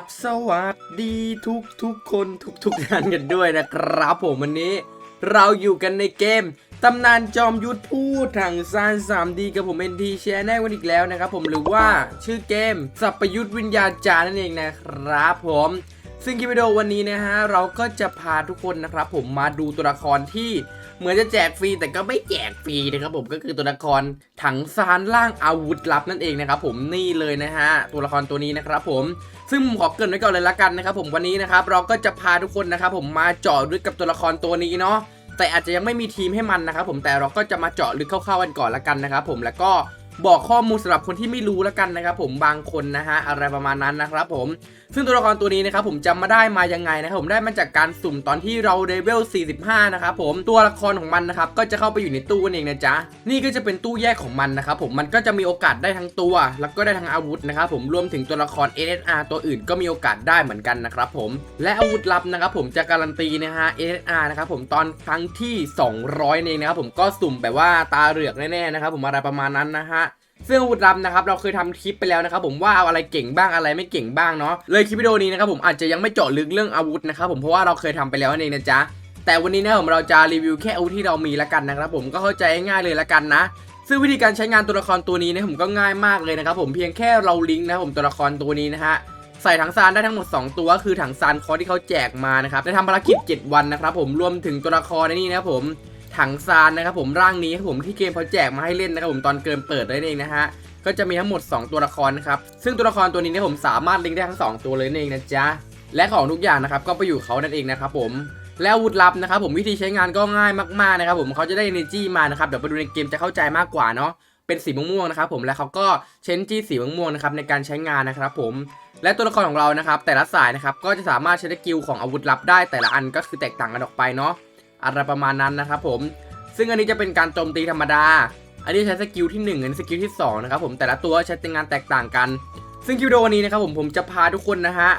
บสวัสดีทุกทุกๆคนทุกทุกๆท่านกันด้วยนะครับผมวันนี้ เราอยู่กันในเกมตำนานจอมยุทธพูดทางซาน 3D กับผมเอ็นทีแชร์แน่วันอีกแล้วนะครับผมหรือว่าชื่อเกมสัพยุทธวิญญาจาร์นั่นเองนะครับผมซึ่งคลิปวิดีโอวันนี้นะฮะเราก็จะพาทุกคนนะครับผมมาดูตัวละครที่เหมือนจะแจกฟรีแต่ก็ไม่แจกฟรีนะครับผมก็คือตัวละครถังซานล่างอาวุธลับนั่นเองนะครับผมนี่เลยนะฮะตัวละครตัวนี้นะครับผม ซึ่งผมขอเกรินไว้ก่อนเลยละกันนะครับผมวันนี้นะครับเราก็จะพาทุกคนนะครับผมมาเจาะลึกกับตัวละครตัวนี้เนาะแต่อาจจะยังไม่มีทีมให้มันนะครับผมแต่เราก็จะมาเจาะลึกคร่าวๆกันก่อนละกันนะครับผมแล้วก็ บอกข้อมูลสำหรับคนที่ไม่รู้ละกันนะครับผมบางคนนะฮะอะไรประมาณนั้นนะครับผมซึ่งตัวละครตัวนี้นะครับผมจำมาได้มายังไงนะครับผมได้มาจากการสุ่มตอนที่เราเลเวล 45 นะครับผมตัวละครของมันนะครับก็จะเข้าไปอยู่ในตู้นั่นเองนะจ๊ะนี่ก็จะเป็นตู้แยกของมันนะครับผมมันก็จะมีโอกาสได้ทั้งตัว แล้วก็ได้ทั้งอาวุธนะครับผมรวมถึงตัวละคร SSR ตัวอื่นก็มีโอกาสได้เหมือนกันนะครับผมและอาวุธลับนะครับผมจะการันตีนะฮะ SSR นะครับผมตอนครั้งที่ 200เองนะครับผมก็สุ่มแบบว่าตาเหลือกแน่ๆนะครับผมอะไรประมาณนั้นนะฮะ ซึ่งอาวุธลับนะครับเราเคยทำคลิปไปแล้วนะครับผมว่าเอาอะไรเก่งบ้างอะไรไม่เก่งบ้างเนาะเลยคลิปวิดีโอนี้นะครับผมอาจจะยังไม่เจาะลึกเรื่องอาวุธนะครับผมเพราะว่าเราเคยทำไปแล้วนั่นเองนะจ๊ะแต่วันนี้นะผมเราจะรีวิวแค่อาวุธที่เรามีละกันนะครับผมก็เข้าใจง่ายเลยละกันนะซึ่งวิธีการใช้งานตัวละครตัวนี้นะผมก็ง่ายมากเลยนะครับผมเพียงแค่เราลิงก์นะผมตัวละครตัวนี้นะฮะใส่ถังซานได้ทั้งหมด 2 ตัวคือถังซานคอที่เขาแจกมานะครับได้ทำภารกิจ 7 วันนะครับผมรวมถึงตัวละครในนี้นะครับผม ถังซานนะครับผมร่างนี้ครับผมที่เกมเขาแจกมาให้เล่นนะครับผมตอนเกินเปิดได้เองนะฮะก็จะมีทั้งหมด 2 ตัวละครนะครับซึ่งตัวละครตัวนี้เนี่ยผมสามารถลิงก์ได้ทั้ง 2 ตัวเลยนั่นเองนะจ๊ะและของทุกอย่างนะครับก็ไปอยู่เขานั่นเองนะครับผมแล้วอาวุธลับนะครับผมวิธีใช้งานก็ง่ายมากๆนะครับผมเขาจะได้ energy มานะครับเดี๋ยวไปดูในเกมจะเข้าใจมากกว่าเนาะเป็นสีม่วงๆนะครับผมและเขาก็เชนจี้สีม่วงๆนะครับในการใช้งานนะครับผมและตัวละครของเรานะครับแต่ละสายนะครับก็จะสามารถใช้สกิลของอาวุธลับได้แต่ละอันก็คือแตกต่างกันออกไปเนาะ อะไรประมาณนั้นนะครับผมซึ่งอันนี้จะเป็นการโจมตีธรรมดา อันนี้ใช้สกิลที่1อันนี้สกิลที่2นะครับผมแต่ละตัวใช้งานแตกต่างกัน ซึ่งคิวิดีโอวันนี้นะครับผมผมจะพาทุกคนนะฮะ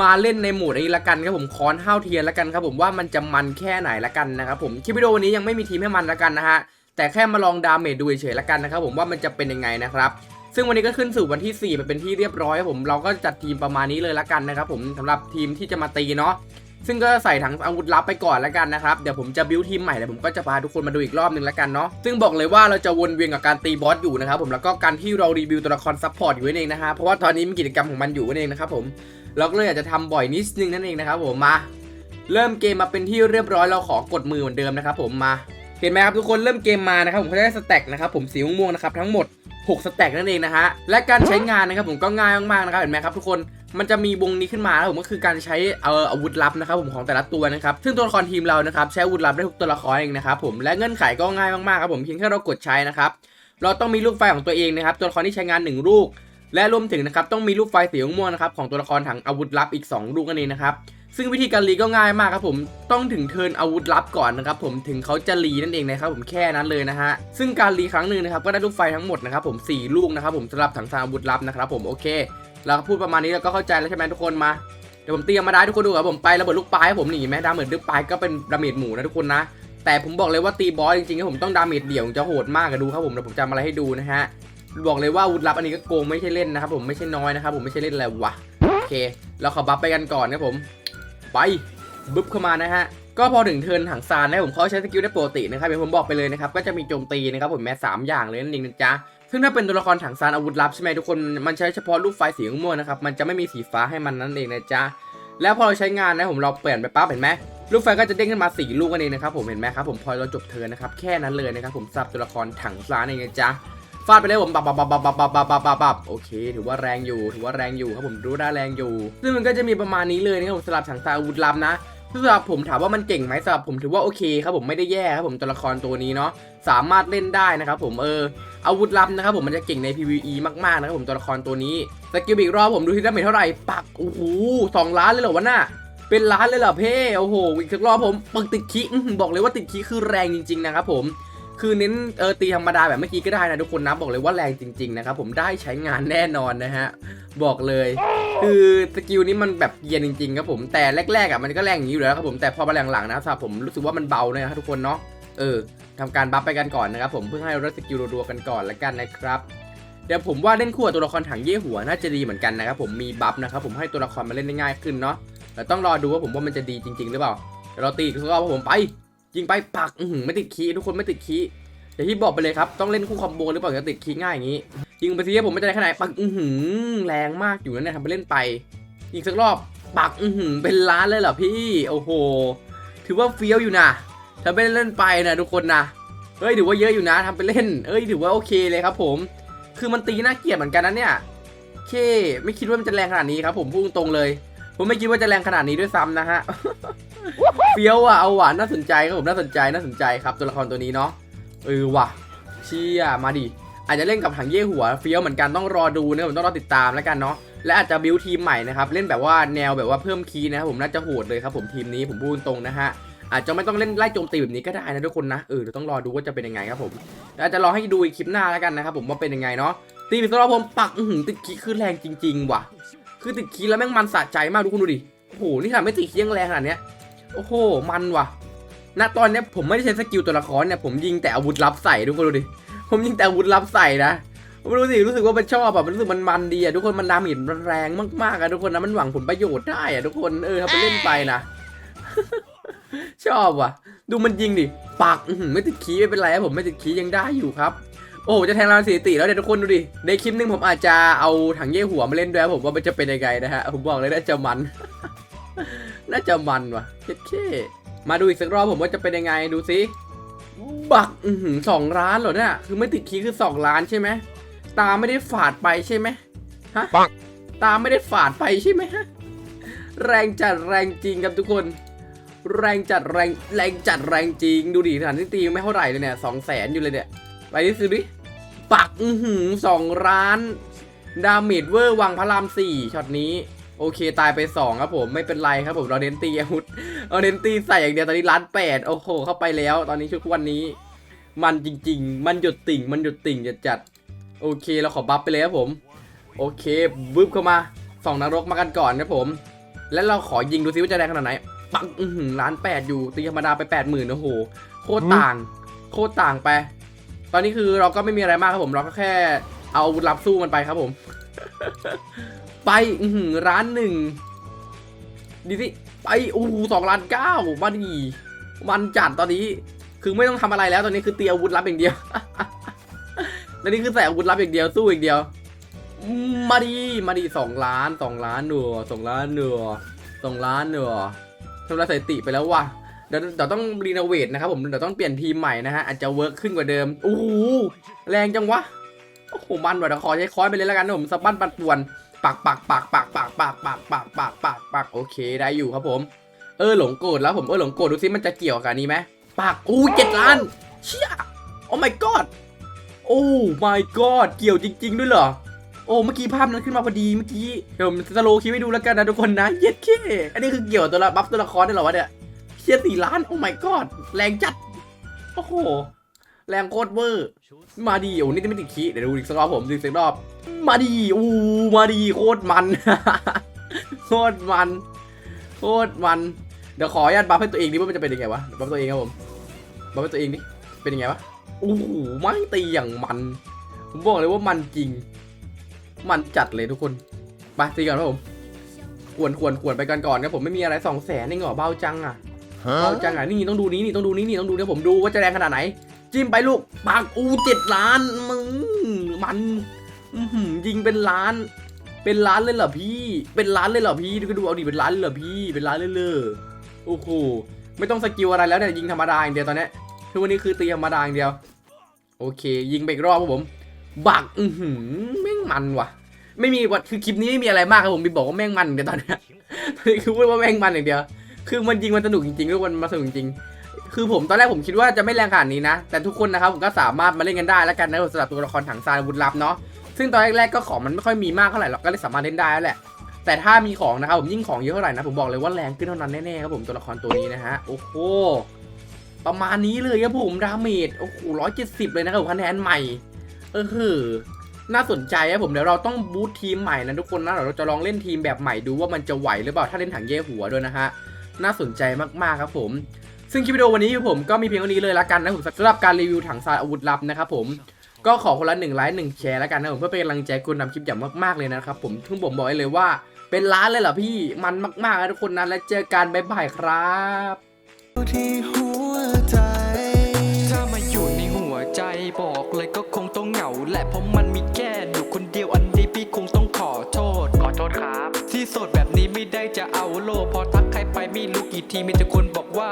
มาเล่นในโหมดนี้ละกันครับผมคอนห้าวเทียนละกันครับผมว่ามันจะมันแค่ไหนละกันนะครับผมคลิปวิดีโอวันนี้ยังไม่มีทีมให้มันละกันนะฮะแต่แค่มาลองดาเมจดูเฉยๆละกันนะครับผมว่ามันจะเป็นยังไงนะครับซึ่งวันนี้ก็ขึ้นสู่วันที่4ไปเป็นที่เรียบร้อยครับผมเราก็จัดทีมประมาณนี้เลยละกันนะครับผมสำหรับทีมที่จะมาตีเนาะ ซึ่งก็ใส่ถังอาวุธลับไปก่อนแล้วกันนะครับ เดี๋ยวผมจะบิวทีมใหม่แล้วผมก็จะพาทุกคนมาดูอีกรอบหนึ่งแล้วกันเนาะ ซึ่งบอกเลยว่าเราจะวนเวียนกับการตีบอสอยู่นะครับผมแล้วก็การที่เรารีวิวตัวละครซัพพอร์ตอยู่นั่นเองนะฮะ เพราะว่าตอนนี้มีกิจกรรมของมันอยู่นั่นเองนะครับผม เราก็เลยอยากจะทำบ่อยนิดนึงนั่นเองนะครับผมมา เริ่มเกมมาเป็นที่เรียบร้อยเราขอกดมือเหมือนเดิมนะครับผมมา เห็นไหมครับทุกคนเริ่มเกมมานะครับผมเขาจะได้สแต็กนะครับผมสีม่วงๆนะครับทั้งหมด 6 สแต็กนั่นเองนะฮะ และการใช้งานนะครับผมก็ง่ายมากๆนะครับเห็นไหมครับทุกคน มันจะมีวงนี้ขึ้นมาแล้วผมก็คือการใช้เอ่ออาวุธลับนะครับผมของแต่ละตัวนะครับ ซึ่งตัวละครทีมเรานะครับใช้อาวุธลับได้ทุกตัวละครเองนะครับผมและเงื่อนไขก็ง่ายมากๆครับผมเพียงแค่เรากดใช้นะครับเราต้องมีลูกไฟของตัวเองนะครับตัวละครที่ใช้งานหนึ่งลูก และรวมถึงนะครับต้องมีลูกไฟสีม่วงนะครับของตัวละครถังอาวุธลับอีก 2 ลูกนั่นเองนะครับซึ่งวิธีการรีก็ง่ายมากครับผมต้องถึงเทินอาวุธลับก่อนนะครับผมถึงเขาจะรีนั่นเองนะครับผมแค่นั้นเลยนะฮะซึ่งการรีครั้งหนึ่งนะครับก็ได้ลูกไฟทั้งหมดนะครับผม 4 ลูกนะครับผมสำหรับถังซานอาวุธลับนะครับผมโอเคเราก็พูดประมาณนี้เราก็เข้าใจแล้วใช่ไหมทุกคนมาเดี๋ยวผมเตรียมมาได้ทุกคนดูครับผมไประเบิดลูกปลายให้ผมหนีไหมดาเมจลูกปลายก็เป็นดาเมจหมูนะทุกคนนะแต่ผมบอกเลยว่าตีบอสจริงๆผมต้องดาเมจเดี่ยวจะโหดมากอะดูครับผมเดี๋ยวผมจะทำอะไรให้ดูนะฮะ บอกเลยว่าอาวุธลับอันนี้ก็โกงไม่ใช่เล่นนะครับผมไม่ใช่น้อยนะครับผมไม่ใช่เล่นอะไรวะโอเค เราขอบัฟไปกันก่อนครับผม ไปบึ๊บเข้ามานะฮะก็พอถึงเทินถังซานนะผมเขาใช้สกิลได้ปกตินะครับอย่างผมบอกไปเลยนะครับก็จะมีโจมตีนะครับผมแม้สามอย่างเลยนั่นเองนะจ๊ะซึ่งถ้าเป็นตัวละครถังซานอาวุธลับใช่ไหมทุกคนมันใช้เฉพาะลูกไฟสีม่วงนะครับมันจะไม่มีสีฟ้าให้มันนั่นเองนะจ๊ะแล้วพอเราใช้งานนะผมเราเปลี่ยนไปปั๊บเห็นไหมลูกไฟก็จะเด้งขึ้นมาสี่ลูกนั่นเองนะครับผมเห็นไหมครับผมพอเราจบเทินนะครับแค่นั้นเลยนะครับผมสับตัวละครถังซานเองนะจ๊ะ ฟาดไปเลยผมบับบับบับบับบับบับบับบับโอเค ถือว่าแรงอยู่ ถือว่าแรงอยู่ครับผมรู้ได้แรงอยู่ ซึ่งมันก็จะมีประมาณนี้เลยนะครับผมสำหรับถังซาอาวุธลับนะสำหรับผมถามว่ามันเก่งไหมสำหรับผมถือว่าโอเคครับผมไม่ได้แย่ครับผมตัวละครตัวนี้เนาะสามารถเล่นได้นะครับผมเอออาวุธลับนะครับผมมันจะเก่งใน PVE มากๆนะครับผมตัวละครตัวนี้สกิลอีกรอบผมดูที่ดาเมจเท่าไหร่ปักโอ้โหสองล้านเลยเหรอวะน่ะเป็นล้านเลยเหรอเพ่โอ้โหอีกสักรอบผมปึกติดขี้บอกเลยว่าติดคีคือแรงจริง ๆ นะครับผม คือเน้นเออตีธรรมดาแบบเมื่อกี้ก็ได้นะทุกคนนะบอกเลยว่าแรงจริง ๆ นะครับผมได้ใช้งานแน่นอนนะฮะบอกเลย คือสกิลนี้มันแบบเกียนจริงๆครับผมแต่แรกๆอะมันก็แรงอย่างนี้อยู่แล้วครับผมแต่พอมาหลังนะสำหรับผมรู้สึกว่ามันเบาเลยนะครับทุกคนเนาะเออทำการบัฟไปกันก่อนนะครับผมเพื่อให้เราได้สกิลรัวๆกันก่อนละกันนะครับเดี๋ยวผมว่าเล่นคู่กับตัวละครถังเย่หัวน่าจะดีเหมือนกันนะครับผมมีบัฟนะครับผมให้ตัวละครมาเล่นได้ง่ายขึ้นเนาะแต่ต้องรอดูว่าผมว่ามันจะดีจริง ๆ หรือเปล่าเดี๋ยวเราตีอีกสักรอบผมไป ยิงไปปักอือหือไม่ติดคีทุกคนไม่ติดคีอย่างที่บอกไปเลยครับต้องเล่นคู่คอมโบหรือเปล่าจะติดคีง่ายอย่างนี้ยิงไปสิผมไม่ได้ขนาดปักอื้อหือแรงมากอยู่นะเนี่ยทำไปเล่นไปอีกสักรอบปักอื้อหือเป็นล้านเลยเหรอพี่โอ้โห ถือว่าเฟี้ยวอยู่นะทำไปเล่นไปนะทุกคนนะเฮ้ยถือว่าเยอะอยู่นะทำไปเล่น เอ้ยถือว่าโอเคเลยครับ ผม คือมันตีน่าเกลียดเหมือนกันนะเนี่ยเค ไม่คิดว่ามันจะแรงขนาดนี้ครับ ผมพูดตรงเลย ผมไม่คิดว่าจะแรงขนาดนี้ด้วยซ้ำนะฮะ ฟี้ยวอะเอาหวานน่าสนใจครับผมน่าสนใจน่าสนใจครับตัวละครตัวนี้เนาะเออว่ะเชี่ยมาดิอาจจะเล่นกับถังเย่หัวเฟี้ยวเหมือนกันต้องรอดูนะผมต้องรอติดตามแล้วกันเนาะและอาจจะบิวทีมใหม่นะครับเล่นแบบว่าแนวแบบว่าเพิ่มคีย์นะครับผมน่าจะโหดเลยครับผมทีมนี้ผมพูดตรงนะฮะอาจจะไม่ต้องเล่นไล่โจมตีแบบนี้ก็ได้นะทุกคนนะเออเดี๋ยวต้องรอดูว่าจะเป็นยังไงครับผมอาจจะรอให้ดูอีกคลิปหน้าแล้วกันนะครับผมว่าเป็นยังไงเนาะตีไปสำหรับผมปักหือติดคีย์คือแรงจริง ๆ ว่ะ คือติดคีย์แล้วแม่งมันสะใจมากทุกคนดูดิโอ้โหนี่ทำไม่ติดคียังแรงขนาดเนี้ย โอ้โห มันว่ะ ณ ตอนเนี้ยผมไม่ได้ใช้สกิลตัวละครเนี่ย ผมยิงแต่อาวุธลับใส่ทุกคนดูดิ ผมยิงแต่อาวุธลับใส่นะไม่รู้สิ รู้สึกว่ามันชอบอะ มันรู้สึกมันมันดีอะทุกคน มันดามจมันแรงมากๆอะทุกคนนะ มันหวังผลประโยชน์ได้อะทุกคน เออทำไปเล่นไปนะ ชอบว่ะ ดูมันยิงดิปากไม่ติดคีย์ไม่เป็นไรผมไม่ติดคีย์ยังได้อยู่ครับโอ้โหจะแทงรานสถิติแล้วเนี่ยทุกคนดูดิ ในคลิปนึงผมอาจจะเอาถังเย่หัวมาเล่นด้วยผมว่ามันจะเป็นยังไงนะฮะ ผมบอกเลยน่าจะมัน น่าจะมันว่ะเจ็ดเคมาดูอีกสักรอบผมว่าจะเป็นยังไงดูสิบักอือหือสองล้านเหรอเนี่ยคือไม่ติดคีย์คือสองล้านใช่ไหมตาไม่ได้ฝาดไปใช่ไหมฮะปังตาไม่ได้ฝาดไปใช่ไหมฮะแรงจัดแรงจริงครับทุกคน แรงจัดแรงแรงจัดแรงจริงดูดิฐานที่ตีไม่เท่าไหร่เลยเนี่ยสองแสนอยู่เลยเนี่ยไปดิสิดิปักอือหือสองล้าน ดาเมจเวอร์วังพระรามสี่ช็อตนี้ โอเคตายไปสองครับผมไม่เป็นไรครับผมเราเน้นตีอาวุธเราเน้นตีใส่อย่างเดียวตอนนี้ล้านแปดโอ้โหเข้าไปแล้ว ตอนนี้ชุดวันนี้ มันจริง ๆ มันหยุดติ่ง มันหยุดติ่งจัดจัดโอเคเราขอบัฟไปเลยครับผม โอเคบึ้บเข้ามาสองนรกมากันก่อนครับผม แล้วเราขอยิงดูซิว่าจะแรงขนาดไหนปังอือหือล้านแปดอยู่ตีธรรมดาไปแปดหมื่นโอ้โหโคตรต่าง โคตรต่างไป ตอนนี้คือเราก็ไม่มีอะไรมากครับผม เราก็แค่เอาอาวุธลับสู้มันไปครับผม ไปอืร้านหนึ่งดีสิไปโอ้โหสองล้านเก้ามาดีมันจัดตอนนี้ คือไม่ต้องทำอะไรแล้วตอนนี้คือเตียอาวุธลับอย่างเดียวตอนนี้คือใส่อาวุธลับอย่างเดียวสู้อย่างเดียว มาดีมาดีสองล้านสองล้านหนัวสองล้านหนัวสองล้านหนัวทำลายสถิติไปแล้วว่ะเดี๋ยวเดี๋ยวต้องรีโนเวทนะครับผมเดี๋ยวต้องเปลี่ยนทีมใหม่นะฮะอาจจะเวิร์กขึ้นกว่าเดิมโอ้โหแรงจังวะโอ้โหมันว่ะเดี๋ยวขอใช้ค้อยไปเลยแล้วกันนะผมสะบั้นปัดป่วน ปักปักปักปักปักปักปักปักปักปักปักโอเคได้อยู่ครับผม เออหลงโกรธแล้วผมเออหลงโกรธดูซิมันจะเกี่ยวกับนี้ไหมปักอู้เจ็ดล้านเชี่ยโอ้ my god โอ้ my god เกี่ยวจริง ๆ ด้วยเหรอโอ้เมื่อกี้ภาพนั้นขึ้นมาพอดีเมื่อกี้เดี๋ยวผมสโลว์คลิปให้ดูแล้วกันนะทุกคนนะเย็ดเคอันนี้คือเกี่ยวตัวละบัฟตัวละครได้หรอวะเนี่ยเชี่ยสี่ล้านโอ้ my god แรงจัดโอ้โห แรงโคตรเวอร์ มาดีโอ้นี่จะไม่ติดคีย์เดี๋ยวดูอีกสักรอบผมดูอีกสักรอบ มาดีอู้มาดีโคตรมัน โคตรมัน โคตรมัน เดี๋ยวขออนุญาตบัฟให้ตัวเองดิว่ามันจะเป็นยังไงวะบัฟตัวเองครับผมบัฟให้ตัวเองดิเป็นยังไงวะโอ้โหไม่งตีอย่างมัน ผมบอกเลยว่ามันจริง มันจัดเลยทุกคนไปตีกันครับผมควรควรควรไปกันก่อนครับผมไม่มีอะไรสองแสนเองเหรอเบาจังอะเบาจังอะนี่ต้องดูนี้นี่ต้องดูนี้นี่ต้องดูเดี๋ยวผมดูว่าจะแรงขนาดไหน จิ้มไปลูกปากอูเจ็ดล้านมึงมันยิงเป็นล้าน เป็นล้านเลยเหรอพี่ เป็นล้านเลยเหรอพี่ดูก็ดูเอาดิเป็นล้านเลยเหรอพี่เป็นล้านเลยเลยโอ้โหไม่ต้องสกิลอะไรแล้วเนี่ยยิงธรรมดาอย่างเดียวตอนนี้คือวันนี้คือตีธรรมดาอย่างเดียว โอเค ยิงไปอีกรอบครับผม บักอือหือแม่งมันว่ะ ไม่มีวัดคือคลิปนี้ไม่มีอะไรมากครับผมมีบอกว่าแม่งมันเดียวตอนนี้คือพูดว่าแม่งมันอย่างเดียว คือมันยิงมันสนุกจริงๆทุกคนมันสนุกจริง คือผมตอนแรกผมคิดว่าจะไม่แรงขนาดนี้นะ แต่ทุกคนนะครับผมก็สามารถมาเล่นกันได้แล้วกันนะสำหรับตัวละครถังซานอาวุธลับเนาะ ซึ่งตอนแรกๆก็ของมันไม่ค่อยมีมากเท่าไหร่หรอกก็เลยสามารถเล่นได้แล้วแหละ แต่ถ้ามีของนะครับผมยิ่งของเยอะเท่าไหร่นะผมบอกเลยว่าแรงขึ้นเท่านั้นแน่ๆครับผมตัวละครตัวนี้นะฮะ โอ้โห ประมาณนี้เลยครับผมดาเมจโอ้โหร้อยเจ็ดสิบเลยนะครับคะแนนใหม่ เออหือน่าสนใจครับผมเดี๋ยวเราต้องบูททีมใหม่นะทุกคนนะเดี๋ยวเราจะลองเล่นทีมแบบใหม่ดูว่ามันจะไหวหรือเปล่าถ้าเล่นถังเย่หัวด้วยนะฮะน่าสนใจมากๆครับผม ซึ่งคลิปวิดีโอวันนี้ผมก็มีเพียงเท่านี้เลยละกันนะผมสำหรับการรีวิวถังทรายอาวุธลับนะครับผมก็ขอคนละหนึ่งไลค์หนึ่งแชร์แล้วกันนะผมเพื่อเป็นกำลังใจคุณทำคลิปอย่างมากๆเลยนะครับผมทึ่งผมบอกเลยว่า เป็นล้านเลยเหรอพี่มันมากๆนะทุกคนนะแล้วเจอกันบ๊ายบายครับที่หัวใจ ถ้ามาอยู่ในหัวใจบอกเลยก็คงต้องเหงาแหละเพราะมันมีแค่อยู่คนเดียวอันนี้พี่คงต้องขอโทษขอโทษครับ ที่โสดแบบนี้ไม่ได้จะเอาโลพอทักใครไปไม่รู้กี่ทีมีแต่คนบอกว่า